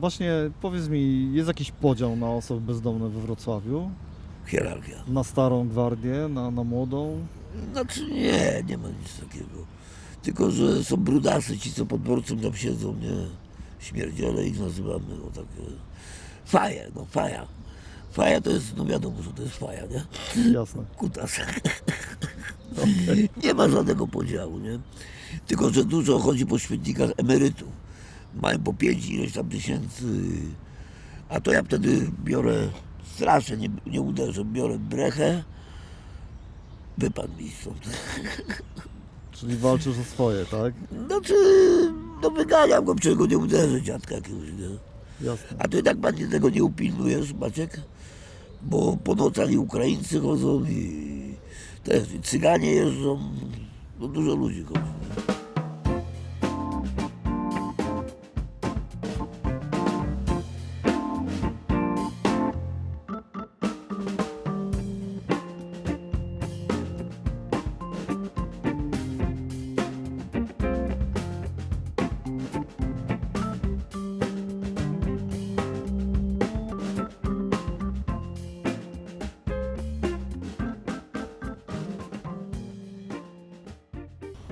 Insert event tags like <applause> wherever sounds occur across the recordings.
Właśnie powiedz mi, jest jakiś podział na osoby bezdomne we Wrocławiu? Hierarchia. Na starą gwardię, na, na młodą? Znaczy nie, nie ma nic takiego. Tylko, że są brudasy, ci co pod dworcem tam siedzą, nie? Śmierdziele ich nazywamy, no takie... Faje, no faja. Faja to jest, no wiadomo, że to jest faja, nie? Jasne. Kutas. <laughs> Nie ma żadnego podziału, nie? Tylko, że dużo chodzi po śmietnikach emerytów. Mają po pięć ileś tam tysięcy. A to ja wtedy biorę, strasznie nie, nie uderzę, biorę brechę, wypadł mi stąd. <laughs> Czyli walczysz o swoje, tak? Znaczy, no wyganiam go, czego nie uderzę dziadka jakiegoś, nie? Jasne. A ty tak pan tego nie upilnujesz, Maciek? Bo po nocach i Ukraińcy chodzą i też i Cyganie jeżdżą, no dużo ludzi chodzi.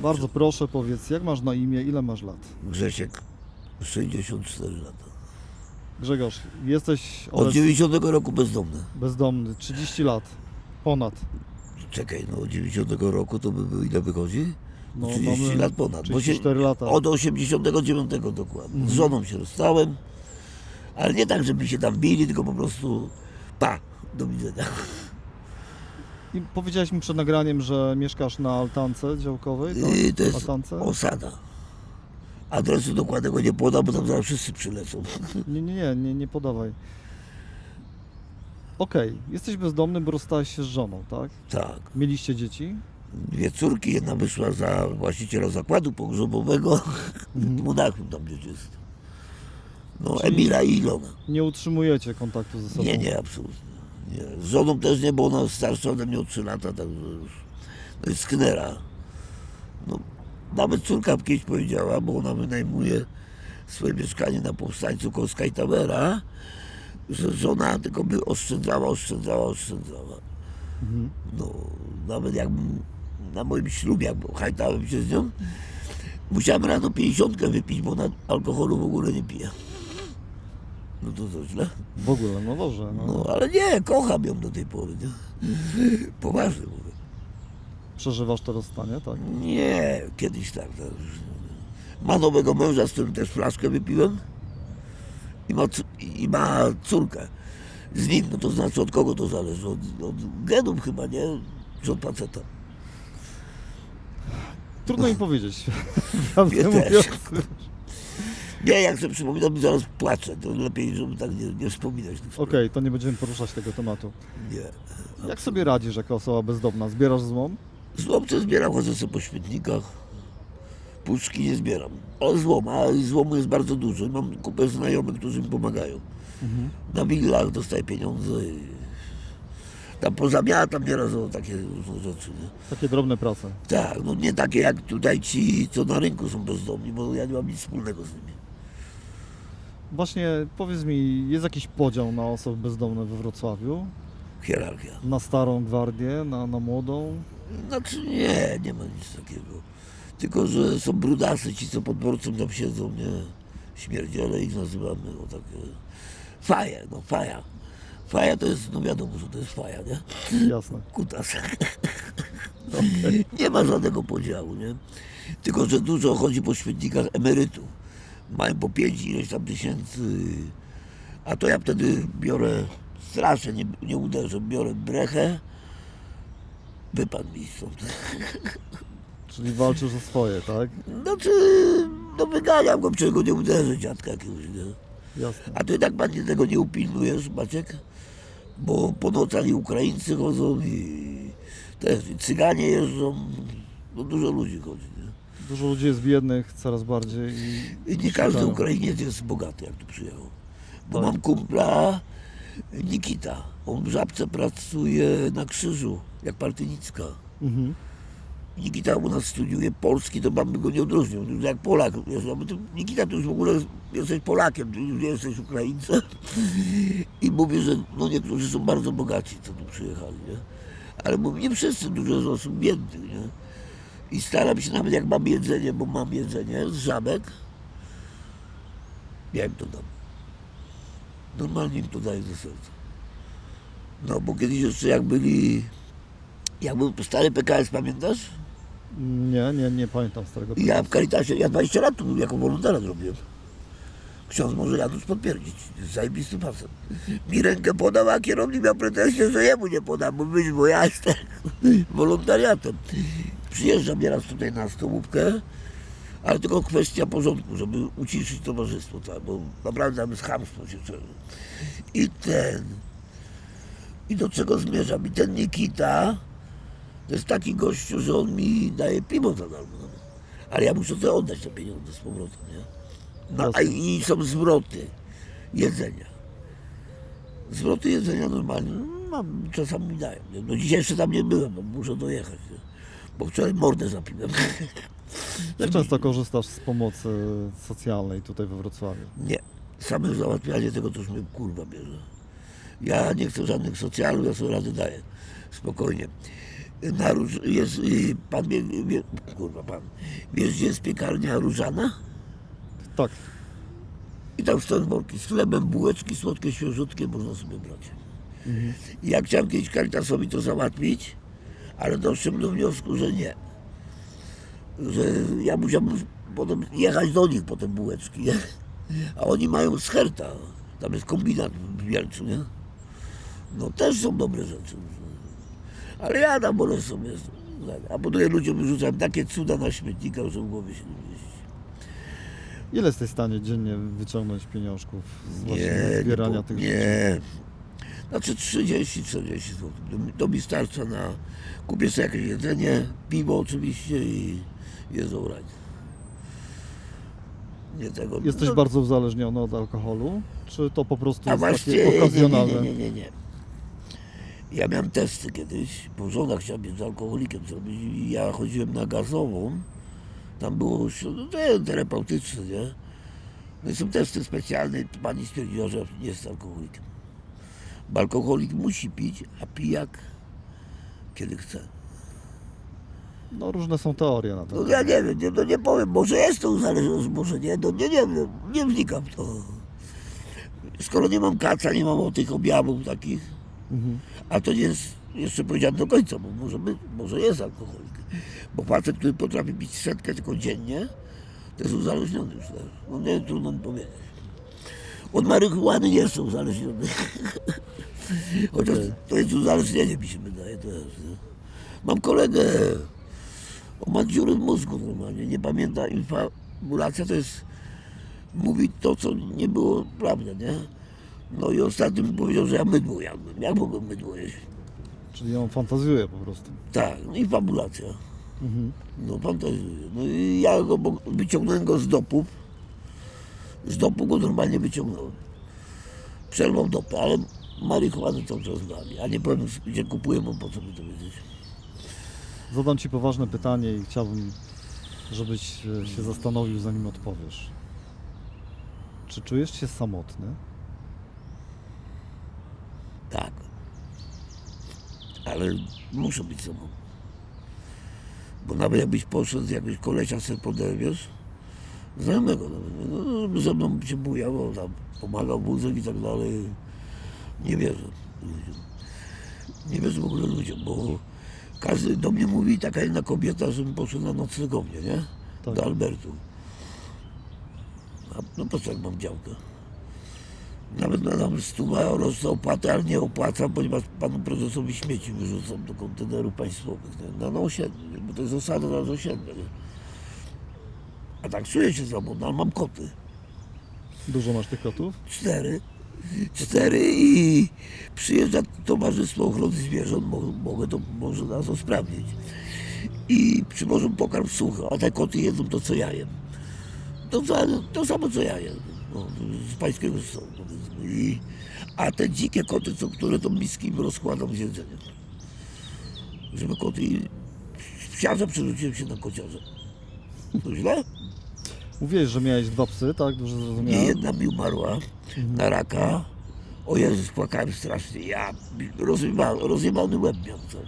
Bardzo proszę powiedz, jak masz na imię, ile masz lat? Grzesiek, 64 lata. Grzegorz, jesteś Od obecnie 90 roku bezdomny. bezdomny, 30 lat, ponad. Czekaj, no od 90 roku to by było ile wychodzi? No, 30 mamy lat ponad. Bo się, 34 lata. od 89 dokładnie. Z żoną się rozstałem, ale nie tak, żeby się tam bili, tylko po prostu pa, do widzenia. I powiedziałeś mi przed nagraniem, że mieszkasz na altance działkowej, tak? I to jest Altance? osada. Adresu dokładnego nie podam, bo tam zaraz wszyscy przylecą. <laughs> Nie, nie, nie, nie, nie podawaj. Okej, jesteś bezdomny, bo rozstałeś się z żoną, tak? Tak. Mieliście dzieci? Dwie córki, jedna wyszła za właściciela zakładu pogrzebowego. <laughs> Monachium tam gdzieś jest. No, Czyli- Emila i Ilona. Nie utrzymujecie kontaktu ze sobą? Nie, nie, absolutnie. Nie. Z żoną też nie, bo ona starsza ode mnie o 3 lata, także już. No jest sknera. No, nawet córka kiedyś powiedziała, bo ona wynajmuje swoje mieszkanie na powstańcu koło Sky Towera, że żona tylko by oszczędzała, oszczędzała, oszczędzała. Mhm. No, nawet jakbym na moim ślubie, jak hajtałem się z nią, musiałem rano 50 wypić, bo ona alkoholu w ogóle nie pije. No to co źle? W ogóle, no dobrze. No. No ale nie, kocham ją do tej pory. Nie? Poważnie mówię. Przeżywasz to rozstanie, tak? Nie, kiedyś tak. tak. Ma nowego męża, z którym też flaszkę wypiłem i ma, c- i ma córkę. Z nim, no to znaczy od kogo to zależy? Od, od genów chyba, nie? Czy od faceta? Trudno mi powiedzieć. <laughs> Prawdę też. mówiąc. Nie, jak sobie przypominam, zaraz płaczę. To lepiej, żeby tak nie, nie wspominać tych spraw. Okej, to nie będziemy poruszać tego tematu. Nie. Jak sobie radzisz jako osoba bezdomna? Zbierasz złom? Złomce zbieram, chodzę sobie po śmietnikach. Puszki nie zbieram. Ale złom, a złomu jest bardzo dużo. Mam kupę znajomych, którzy mi pomagają. Na willach dostaję pieniądze i tam pozamiatam nieraz o takie różne rzeczy. Nie? Takie drobne prace. Tak, no nie takie jak tutaj ci, co na rynku są bezdomni, bo ja nie mam nic wspólnego z nimi. Właśnie powiedz mi, jest jakiś podział na osoby bezdomne we Wrocławiu? Hierarchia. Na starą gwardię, na, na młodą? Znaczy nie, nie ma nic takiego. Tylko, że są brudasy, ci co pod dworcem tam siedzą, nie? Śmierdziele ich nazywamy, no takie... Faje, no faja. Faja to jest, no wiadomo, że to jest faja, nie? Jasne. Kutas. <laughs> Nie ma żadnego podziału, nie? Tylko, że dużo chodzi po śmietnikach emerytów. Mają po pięć ileś tam tysięcy. A to ja wtedy biorę, strasznie nie, nie uderzę, biorę brechę, wypadł mi stąd. <laughs> Czyli walczysz o swoje, tak? Znaczy, no wyganiam go, czego nie uderzę dziadka jakiegoś, nie? Jasne. A ty tak pan tego nie upilnujesz, Maciek? Bo po nocach i Ukraińcy chodzą i też i Cyganie jeżdżą, no dużo ludzi chodzi? Dużo ludzi jest biednych coraz bardziej i... Nie każdy szukają. Ukrainiec jest bogaty, jak tu przyjechał. Bo Tak. mam kumpla Nikita. On w Żabce pracuje na krzyżu, jak partynicka. Mhm. Nikita u nas studiuje polski, to by go nie odróżnił. Już Jak Polak. Wiesz, no, Nikita, ty już w ogóle jesteś Polakiem, ty już nie jesteś Ukraińcem. I mówię, że no niektórzy są bardzo bogaci, co tu przyjechali, nie? Ale mówię, nie wszyscy, dużo z osób biednych, nie? I staram się nawet jak mam jedzenie, bo mam jedzenie z żabek, ja im to dam. Normalnie im to daję ze serca. No bo kiedyś jeszcze jak byli, jak był stary PKS, pamiętasz? Nie, nie, nie pamiętam starego. I Ja w Caritasie, ja 20 lat tu jako wolontariat robiłem. Ksiądz może Janusz potwierdzić. Jest zajebisty facet. Mi rękę podał, a kierownik miał pretensję, że jemu nie podam, bo myśl, bo ja jestem <laughs> wolontariatem. Przyjeżdżam nieraz tutaj na stołówkę, ale tylko kwestia porządku, żeby uciszyć towarzystwo, tak, bo naprawdę tam jest chamstwo się czuje. I ten... I do czego zmierzam? I ten Nikita to jest taki gościu, że on mi daje piwo za darmo. no. Ale ja muszę sobie oddać te pieniądze z powrotem, nie? No, a i są zwroty jedzenia. Zwroty jedzenia normalnie, no, mam, czasami mi dają. Nie? No dzisiaj jeszcze tam nie byłem, bo muszę dojechać, nie? Bo wczoraj mordę zapiłem. <laughs> Jak często korzystasz z pomocy socjalnej tutaj we Wrocławiu? Nie, same załatwianie tego to już mnie kurwa bierze. Ja nie chcę żadnych socjalów, ja sobie rady daję. Spokojnie. Na róż, jest, y, pan wie, wie, kurwa pan, wiesz gdzie jest piekarnia Różana? Tak, I tam stoją worki z chlebem, bułeczki słodkie, świeżutkie, można sobie brać. I Ja chciałem kiedyś Caritasowi to załatwić, ale doszedłem do wniosku, że nie. Że ja musiałbym potem jechać do nich po te bułeczki, nie? A oni mają z Herta, tam jest kombinat w Wielcu, nie? No też są dobre rzeczy. Ale ja tam wolę sobie, a potem ludziom wyrzucam takie cuda na śmietnikach, że w głowie się nie mieści. ile jesteś w stanie dziennie wyciągnąć pieniążków z właśnie Nie, zbierania nie, tych rzeczy? Znaczy 30-40 zł. To, mi- starcza na... Kupię sobie jakieś jedzenie, piwo oczywiście i jest alright. Nie tego... Jesteś no, bardzo uzależniony od alkoholu? Czy to po prostu A jest właśnie, takie nie, nie, okazjonalne? nie, nie, nie, nie. Ja miałem testy kiedyś, bo żona chciała mnie z alkoholikiem zrobić i ja chodziłem na gazową. Tam było no, te- terapeutyczne, nie? No i są testy specjalne i pani stwierdziła, że nie jest alkoholikiem. Bo alkoholik musi pić, a pijak kiedy chce. No różne są teorie na to. No ja nie wiem, nie, no nie powiem, może jest to uzależnione, może nie, no nie, nie wiem, nie wnikam w to. Skoro nie mam kaca, nie mam o tych objawów takich, Mhm. a to nie jest jeszcze powiedziane do końca, bo może, być, może jest alkoholik. Bo facet, który potrafi pić setkę tylko dziennie, to jest uzależniony już też. No nie, trudno mi powiedzieć. Od marihuany nie jestem uzależniony. <laughs> Chociaż to jest uzależnienie, mi się wydaje też. Nie? Mam kolegę, on ma dziury w mózgu normalnie, nie pamięta, infabulacja to jest, mówi to, co nie było prawda, nie? No i ostatnio mi powiedział, że ja mydło jadłem. Jak mogłem mydło jeść? Czyli on fantazjuje po prostu. Tak, no i fabulacja. Mhm. No fantazjuję. No i ja go wyciągnąłem go z dopów. Z dopu go normalnie wyciągnąłem. Przerwał dopę, ale marihuany cały czas dali. A nie powiem, gdzie kupuję, bo po co mi to wiedzieć. Zadam Ci poważne pytanie i chciałbym, żebyś e, się zastanowił, zanim odpowiesz. Czy czujesz się samotny? Tak. Ale muszę być sobą. Bo nawet jakbyś poszedł z jakiegoś kolesia sobie poderwiesz, znajomego nawet, no, żeby ze mną się bujało, tam pomagał wózek i tak dalej, nie wierzę ludziom. Nie wierzę w ogóle ludziom, bo każdy do mnie mówi, taka jedna kobieta, żebym poszedł na noclegownię, nie? Tak. Do Albertu. A, no po co jak mam działkę? Nawet nadam stówę roczną opłatę, ale nie opłacam, ponieważ panu prezesowi śmieci wyrzucam do kontenerów państwowych. Nie? Na, na osiedlu, nie? bo to jest zasada na osiedle. Nie? A tak czuję się samotny, ale mam koty. Dużo masz tych kotów? Cztery. Cztery i przyjeżdża Towarzystwo Ochrony Zwierząt, mo- mogę to może nas usprawnić. I przywożą pokarm suchy, a te koty jedzą to, co ja jem. To, to samo, co ja jem. No, z pańskiego stołu, powiedzmy. I, a te dzikie koty, co, które to miski rozkładam z jedzeniem. Żeby koty psiarza przerzuciłem się na kociarza. To źle? Mówiłeś, że miałeś dwa psy, tak? Dobrze Nie, zrozumiałem? jedna mi umarła na raka. O Jezus, płakałem strasznie. Ja rozjebany, rozjebany łeb cały.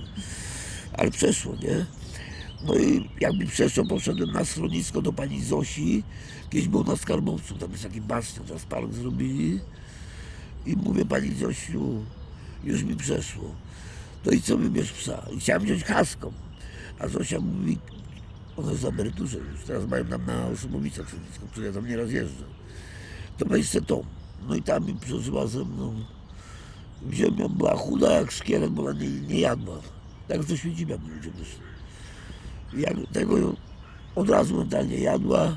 Ale przeszło, nie? No i jak mi przeszło, poszedłem na schronisko do pani Zosi. Kiedyś był na Skarbowcu, tam jest taki bastion, teraz park zrobili. I mówię, pani Zosiu, już mi przeszło. No i co wybierz psa? I chciałem wziąć haską. A Zosia mówi, ona jest w emeryturze już, teraz mają nam na Osobowice schronisko, które ja tam nieraz jeżdżę to weź se tą. No i tam mi przeżyła ze mną. Ją, była chuda jak szkielet, bo ona nie, nie jadła. Tak do Święcimia by ludzie wyszli. Jak tego od razu mentalnie jadła.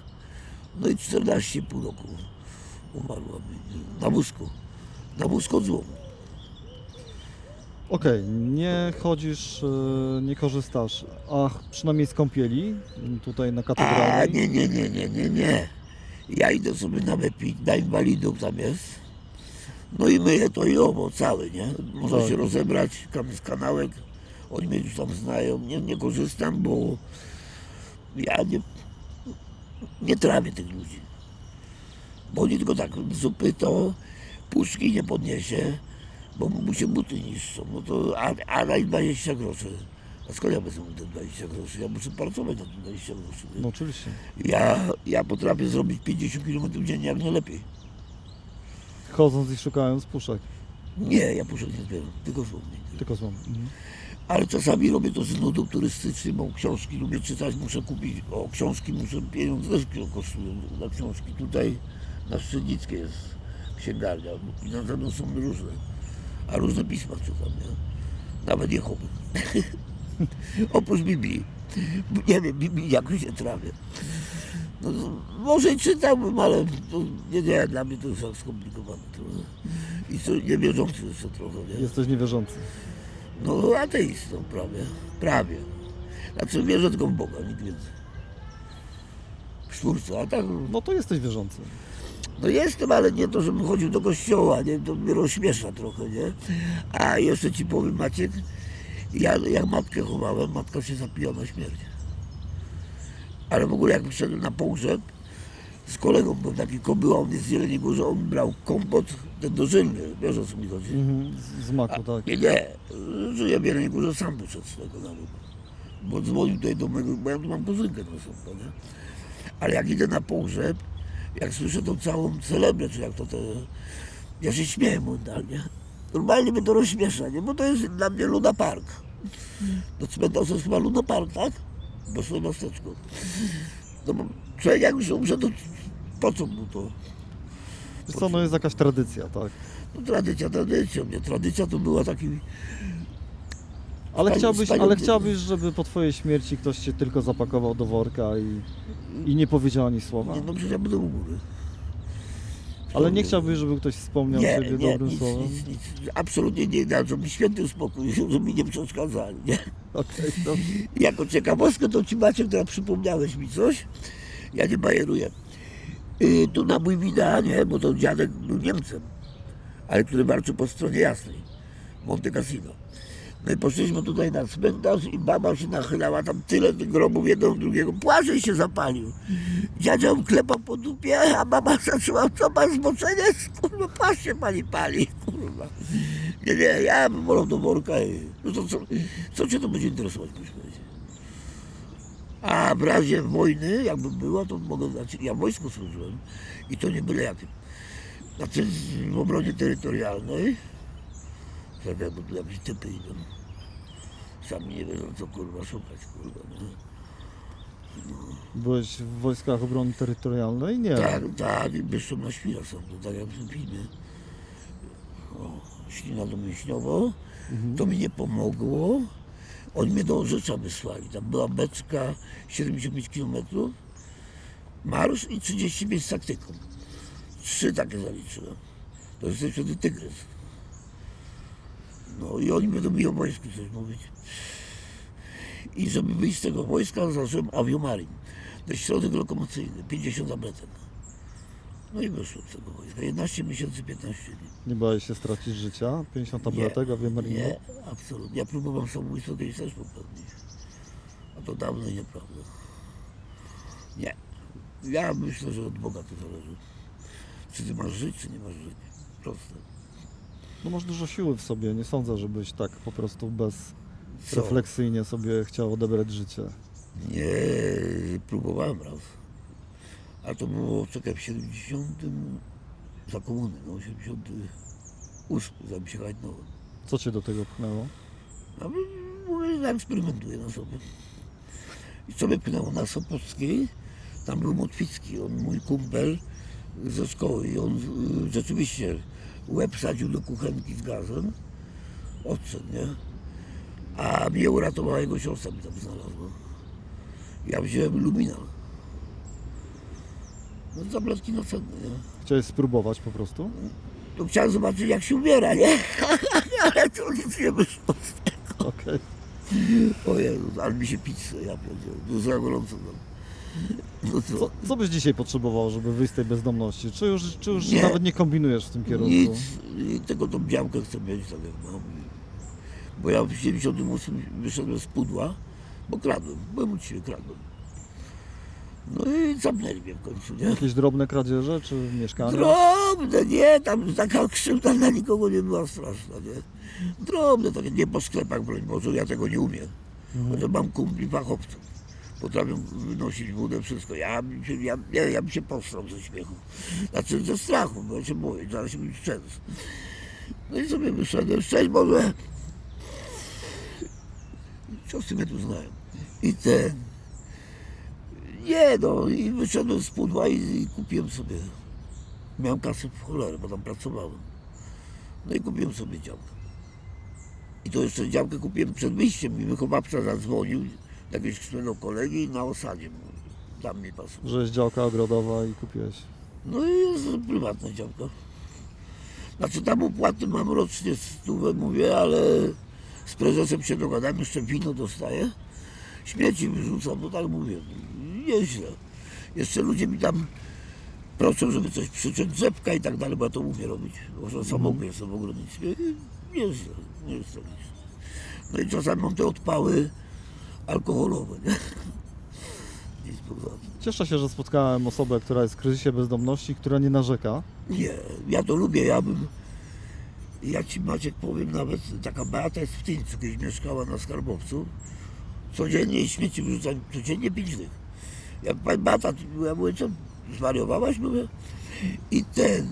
No i 14,5 roku umarła mi. Na wózku. Na wózku od złomu. Okej, nie chodzisz, e, nie korzystasz, a przynajmniej z kąpieli tutaj na A katedralnej? nie, nie, nie, nie, nie, nie. Ja idę sobie na wypić, na inwalidów tam jest. No i myję to i owo całe, nie? Można Tak. się rozebrać, tam jest kanałek. Oni mnie już tam znają. Nie, nie korzystam, bo ja nie, nie trawię tych ludzi. Bo oni tylko tak zupy to puszki nie podniesie, bo mu się buty niszczą. No to, a, a daj 20 groszy. A skąd ja wezmę te 20 groszy? Ja muszę pracować na te 20 groszy. nie? No oczywiście. Ja, ja potrafię zrobić 50 km dziennie, jak nie lepiej. Chodząc i szukając puszek, Nie, ja puszek nie zbieram, tylko słownik. tylko złom. Mhm. Ale czasami robię to z nudu turystycznym, bo książki lubię czytać, muszę kupić, o książki muszę, pieniądze też kosztują na książki. Tutaj na Szczednickiej jest księgarnia i na pewno są różne, a różne pisma czytam, nie? Nawet Jehowy. <laughs> <laughs> Oprócz Biblii. Nie wiem, Biblii jakoś nie trawię. No, może i czytałbym, ale to, nie, nie, dla mnie to jest tak skomplikowane trochę. I co, niewierzący jeszcze trochę, nie? Jesteś niewierzący. No ateistą prawie, prawie. Znaczy wierzę tylko w Boga, nikt więcej. W Stwórcę, a tak, No to jesteś wierzący. no jestem, ale nie to, żebym chodził do kościoła, nie, to mnie rozśmiesza trochę, nie. A jeszcze ci powiem Maciek, ja jak matkę chowałem, matka się zapija na śmierć. Ale w ogóle jak przyszedłem na pogrzeb, z kolegą był taki kobyła, on jest z Jeleniej Górze, on brał kompot, ten dożylny, wiesz o co mi chodzi? Mhm. Z, maku, tak. Nie, nie. Żyję w Jeleniej Górze, sam wyszedł z tego nawet. Bo dzwonił tutaj do mego, bo ja tu mam kuzynkę na sąpa, nie? Ale jak idę na pogrzeb, jak słyszę tą całą celebrę, czy jak to te... Ja się śmieję momentalnie. Normalnie mnie to rozśmiesza, nie? Bo to jest dla mnie Luna Park. To cmentarz to jest chyba Luna Park, tak? Bo swoje miasteczko. No bo człowiek jak już umrze, to po co mu to? Wiesz co, no jest jakaś tradycja, tak. No tradycja tradycją, nie? Tradycja to była taki Ale chciałbyś, ale chciałbyś, żeby po twojej śmierci ktoś cię tylko zapakował do worka i, i nie powiedział ani słowa. Nie, no przecież ja będę u góry. Ale nie chciałbyś, żeby ktoś wspomniał Nie, ciebie nie, dobrym nic, słowem? nic, nic. Absolutnie nie dadzą mi święty spokój, <laughs> żeby mi nie przeszkadzali, nie? Okej, dobrze. <laughs> Jako ciekawostkę to ci Maciek, teraz przypomniałeś mi coś. Ja nie bajeruję. Yy, tu na mój wina, nie, bo to dziadek był Niemcem, ale który walczył po stronie jasnej, Monte Cassino. No i poszliśmy tutaj na cmentarz i baba się nachylała, tam tyle tych grobów, jednego drugiego, płacze się zapalił. Dziadzia ją klepał po dupie, a mama zaczęła, co pan zboczenie? Kurwa, płaszcz się pani pali, kurwa. Nie, nie, ja bym wolał do worka i... No to co, co cię to będzie interesować po śmierci? A w razie wojny, jakby była, to mogę, znaczy ja w wojsku służyłem i to nie byle jakim. Znaczy w obronie terytorialnej, bo tu jakieś typy idą. Sami nie wiedzą, co kurwa szukać, kurwa. Nie? Byłeś w wojskach obrony terytorialnej? Nie. Tak, tak, i wyszło na świra są, to tak jak w tym filmie. O, ślina do Mięśniowo, to mi nie pomogło. Oni mnie do Orzecza wysłali. Tam była beczka 75 km, marsz i 30 miejsc z taktyką. Trzy takie zaliczyłem. To jest wtedy tygrys. No i oni będą mi o wojsku coś mówić. I żeby wyjść z tego wojska, zacząłem aviomarin. To jest środek lokomocyjny, 50 tabletek. No i wyszłem z tego wojska. 11 miesięcy, 15 dni. Nie bałeś się stracić życia? 50 tabletek, a wiem, Nie, absolutnie. Ja próbowałem samobójstwo kiedyś też popełnić. A to dawno i nieprawda. Nie. Ja myślę, że od Boga to zależy. Czy ty masz żyć, czy nie masz żyć. Proste. No masz dużo siły w sobie, nie sądzę, żebyś tak po prostu bez Co? refleksyjnie sobie chciał odebrać życie. Nie, próbowałem raz. A to było, czekaj, w 70. za komuny, no 78, zanim się hajtnąłem. Co cię do tego pchnęło? My- mówię, eksperymentuję na sobie. I co mnie pchnęło na Sopockiej, tam był Motwicki, on mój kumpel ze szkoły i on y, rzeczywiście łeb sadził do kuchenki z gazem, odszedł, nie? A mnie uratowała jego siostra, mi tam znalazła. Ja wziąłem luminal. No tabletki nocenne, nie? Chciałeś spróbować po prostu? To chciałem zobaczyć jak się ubiera, nie? <laughs> Ale to nic nie wyszło. Okej. O Jezu, ale mi się pizzę, ja pierdzielę. To za gorąco tam. Co? Co, byś dzisiaj potrzebował, żeby wyjść z tej bezdomności? Czy już, czy już Nie. nawet nie kombinujesz w tym kierunku? Nic, i tylko tą białkę chcę mieć tak jak mam. Bo ja w 78 wyszedłem z pudła, bo kradłem, byłem uczciwy, kradłem. No i zamknęli mnie w końcu, nie? Jakieś drobne kradzieże, czy mieszkania? Drobne, nie, tam taka krzywda dla nikogo nie była straszna, nie? Drobne, takie nie po sklepach, broń Boże, ja tego nie umiem. Chociaż mam kumpli fachowców. Potrafią wynosić wódę, wszystko. Ja, ja, ja, ja bym się posrał ze śmiechu. Znaczy ze strachu, bo ja się boję, zaraz się mi szczęść. No i sobie wyszedłem, szczęść Boże. Ciosy mnie tu znają. I ten... Nie no, i wyszedłem z pudła i, i kupiłem sobie. Miałem kasę w cholerę, bo tam pracowałem. No i kupiłem sobie działkę. I to jeszcze działkę kupiłem przed wyjściem i wychowawca zadzwonił do jakiegoś swojego kolegi na osadzie. mówi, Tam mi pasuje. Że jest działka ogrodowa i kupiłeś. No i jest prywatna działka. Znaczy tam opłaty mam rocznie stówę, mówię, ale z prezesem się dogadałem, jeszcze wino dostaję. Śmieci wyrzucam, no tak mówię, nieźle. Jeszcze ludzie mi tam proszą, żeby coś przyciąć drzewka i tak dalej, bo ja to umiem robić. Może samochód jestem w ogrodnictwie. i Nieźle, nie jest to nic. No i czasami mam te odpały alkoholowe, nie? Nic poza tym. Cieszę się, że spotkałem osobę, która jest w kryzysie bezdomności, która nie narzeka. Nie, ja to lubię, ja bym... Ja ci Maciek powiem nawet, taka Beata jest w Tyńcu, kiedyś mieszkała na Skarbowcu. Codziennie śmieci wyrzucać, codziennie pięć dych. Jak pani Beata, ty- ja mówię, co, zwariowałaś? Mówię. I ten...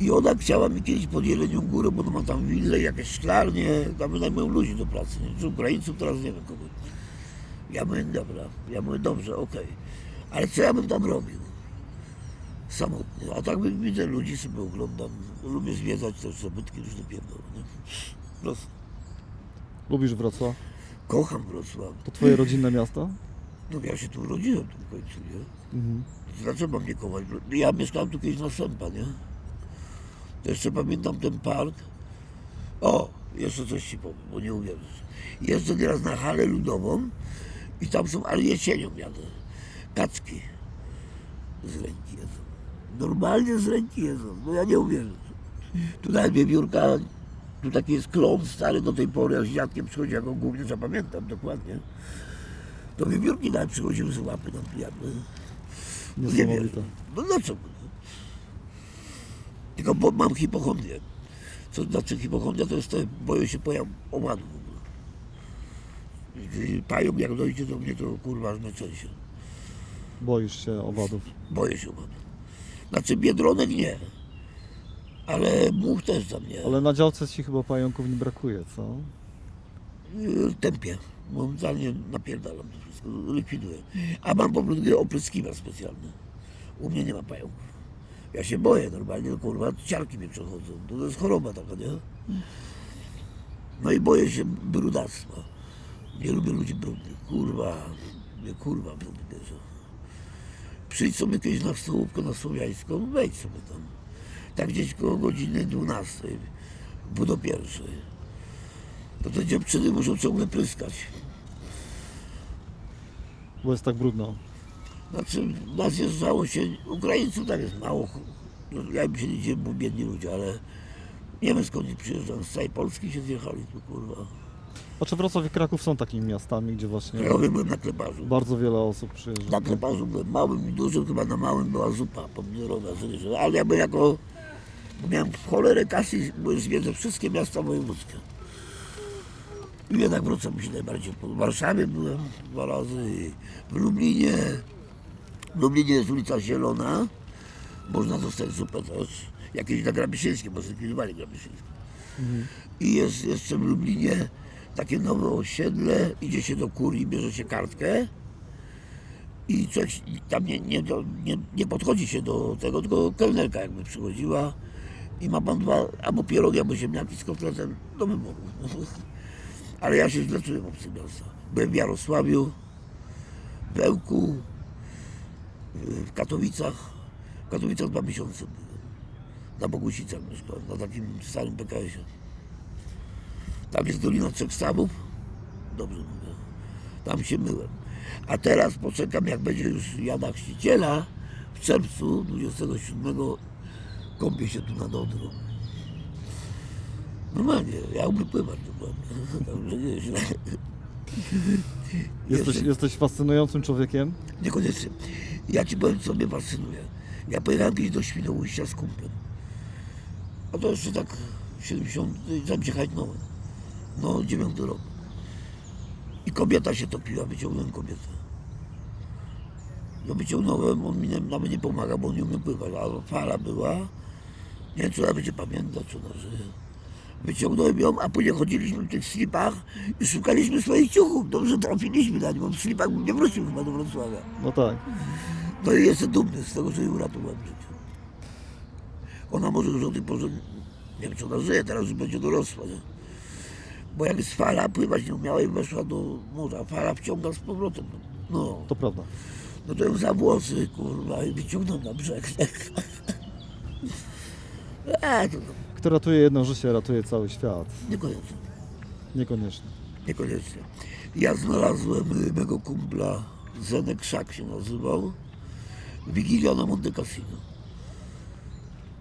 I ona chciała mi kiedyś pod Jelenią Górę, bo ona ma tam willę, jakieś szklarnie, tam wynajmują ludzi do pracy, nie? czy Ukraińców, teraz nie wiem kogo. Ja mówię, dobra, ja mówię, dobrze, okej. Ale co ja bym tam robił? samotny. A tak jak widzę ludzi sobie oglądam. Lubię zwiedzać też zabytki różne pierdolone. nie? Prosto. Lubisz Wrocław? Kocham Wrocław. To twoje rodzinne miasto? No ja się tu urodziłem tu w końcu, nie? Mhm. Dlaczego mam nie kochać? Ja mieszkałem tu kiedyś na Sępa, nie? To jeszcze pamiętam ten park. O, jeszcze coś ci powiem, bo nie uwierzysz. Jeżdżę teraz na halę ludową i tam są, ale jesienią jadę. Kaczki z ręki jedzą. Normalnie z ręki jedzą, no ja nie uwierzę. Tu nawet wiewiórka, tu taki jest klon stary do tej pory, a z dziadkiem przychodzi, jak głównie zapamiętam dokładnie. To wiewiórki nawet przychodziły z łapy nam pijamy. Nie wierzę. Niesamowite. No dlaczego? Tylko bo mam hipochondrię. Co znaczy hipochondria, to jest to, boję się pojam owadów. W ogóle. Jeżeli Pają jak dojdzie do mnie, to kurwa aż się. Boisz się owadów. Boję się owadów. Znaczy biedronek nie. Ale much też za mnie. Ale na działce ci chyba pająków nie brakuje, co? Yy, Tępię. Momentalnie napierdalam to wszystko, likwiduję. A mam po prostu opryskiwacz specjalny. U mnie nie ma pająków. Ja się boję normalnie, no kurwa, ciarki mnie przechodzą. To jest choroba taka, nie? No i boję się brudactwa. Nie lubię ludzi brudnych. Kurwa, mnie kurwa brudny. Przyjdź sobie kiedyś na stołówkę na Słowiańską, wejdź sobie tam. Tak gdzieś koło godziny 12, bo do pierwszej to te dziewczyny muszą ciągle pryskać. Bo jest tak brudno. Znaczy, nas jeżdżało się, Ukraińców tak jest mało. No, ja bym się nie dziwił, bo biedni ludzie, ale nie wiem skąd oni przyjeżdżają. Z całej Polski się zjechali tu, kurwa. A czy Wrocław i Kraków są takimi miastami, gdzie właśnie Ja byłem na kleparzu. bardzo wiele osób przyjeżdża? Na kleparzu byłem małym i dużym, chyba na małym była zupa pomidorowa, z ryżem. ale ja bym jako, miałem w cholerę kasy, byłem zwiedzę wszystkie miasta wojewódzkie. I jednak Wrocław mi się najbardziej podobał. W Warszawie byłem dwa razy, i w Lublinie. W Lublinie jest ulica Zielona, można dostać zupę też. Jakieś na Grabisińskie, bo zlikwidowali Grabisińskie. I jest jeszcze w Lublinie takie nowe osiedle, idzie się do kurii, bierze się kartkę i człowiek tam nie, nie, nie, nie podchodzi się do tego, tylko kelnerka jakby przychodziła i ma pan dwa, albo pierogi, albo ziemniaki z kotletem do wyboru. <laughs> Ale ja się w obcych miastach. Byłem w Jarosławiu, w Ełku, w Katowicach. W Katowicach dwa miesiące byłem. Na Bogusicach mieszkałem, na takim starym PKS-ie. Tam jest Dolina Trzech. Dobrze mówię. Tam się myłem. A teraz poczekam, jak będzie już Jana Chrzciciela w czerwcu 27 kąpię się tu nad Odrą. Normalnie, ja umiem pływać dokładnie. <laughs> Także nie źle. Jesteś, Jeszcze- jesteś fascynującym człowiekiem. Niekoniecznie. Ja ci powiem, co mnie fascynuje. Ja pojechałem kiedyś do Świnoujścia z kumplem. A to jeszcze tak 70, tam się hajtnąłem. No, dziewiąty rok. I kobieta się topiła, wyciągnąłem kobietę. No wyciągnąłem, on mi nawet nie pomaga, bo on nie umie pływać, a fala była. Nie wiem, czy ona będzie pamiętać, czy ona żyje. Wyciągnąłem ją, a później chodziliśmy w tych slipach i szukaliśmy swoich ciuchów. Dobrze trafiliśmy na nie, bo w slipach bym nie wrócił chyba do Wrocławia. No tak. No i jestem dumny z tego, że jej uratowałem życie. Ona może już o tej porze, nie wiem czy ona żyje, teraz już będzie dorosła, nie? Bo jak jest fala, pływać nie umiała i weszła do morza. Fala wciąga z powrotem. No, To prawda. no to ją za włosy, kurwa, i wyciągnął na brzeg. <laughs> E, to, to Kto ratuje jedno życie, ratuje cały świat. niekoniecznie. Niekoniecznie. Niekoniecznie. Ja znalazłem y, mego kumpla, Zenek Szak się nazywał, Wigilia na Monte Cassino.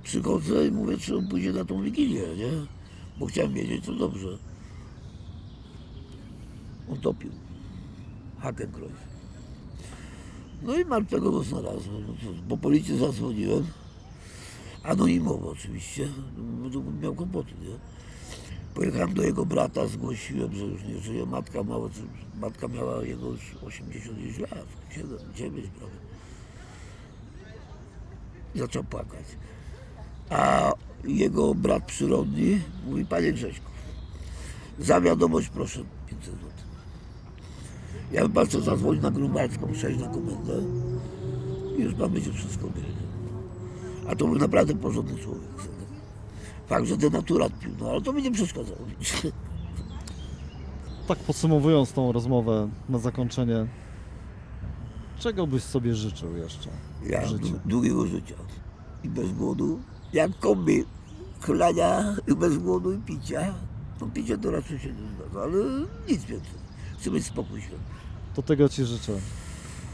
Przychodzę i mówię, czy on pójdzie na tą Wigilię, nie? Bo chciałem wiedzieć, co dobrze. On topił. Hakenkreuz. No i martwego go znalazłem. No to, po policji zadzwoniłem. Anonimowo oczywiście, bo miał kłopoty, nie? Pojechałem do jego brata, zgłosiłem, że już nie żyje. Matka, mała, matka miała jego już 89 lat, 7, 9 prawie. Zaczął płakać. A jego brat przyrodni mówi, panie Grześku, za wiadomość proszę 500 zł. Ja bym bardzo zadzwonił na Grunwaldzką, przejść na komendę i już pan będzie wszystko wiedział. A to był naprawdę porządny człowiek. Fakt, że denaturat pił, no ale to mi nie przeszkadzało. <laughs> Tak podsumowując tą rozmowę na zakończenie, czego byś sobie życzył jeszcze Ja w życiu? dłu- długiego życia i bez głodu, jak kombi, chlania i bez głodu i picia. No picie to raczej się nie zdarza, ale nic więcej. Chcę mieć spokój święty. To tego Ci życzę.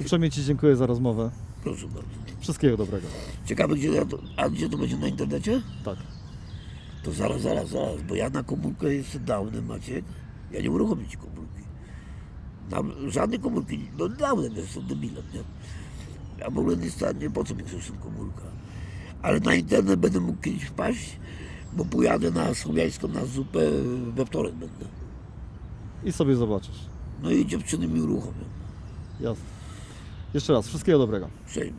Uprzejmie Ci dziękuję za rozmowę. Proszę bardzo. Wszystkiego dobrego. Ciekawe, gdzie ja to, a gdzie to będzie na internecie? Tak. To zaraz, zaraz, zaraz, bo ja na komórkę jestem downem, Maciek. Ja nie uruchomię ci komórki. Na żadnej komórki, no downem jestem debilem, nie? Ja w ogóle nie stanie, po co mi zresztą komórka. Ale na internet będę mógł kiedyś wpaść, bo pojadę na Słowiańską na zupę, we wtorek będę. I sobie zobaczysz. No i dziewczyny mi uruchomią. Jasne. Jeszcze raz, wszystkiego dobrego. Cześć.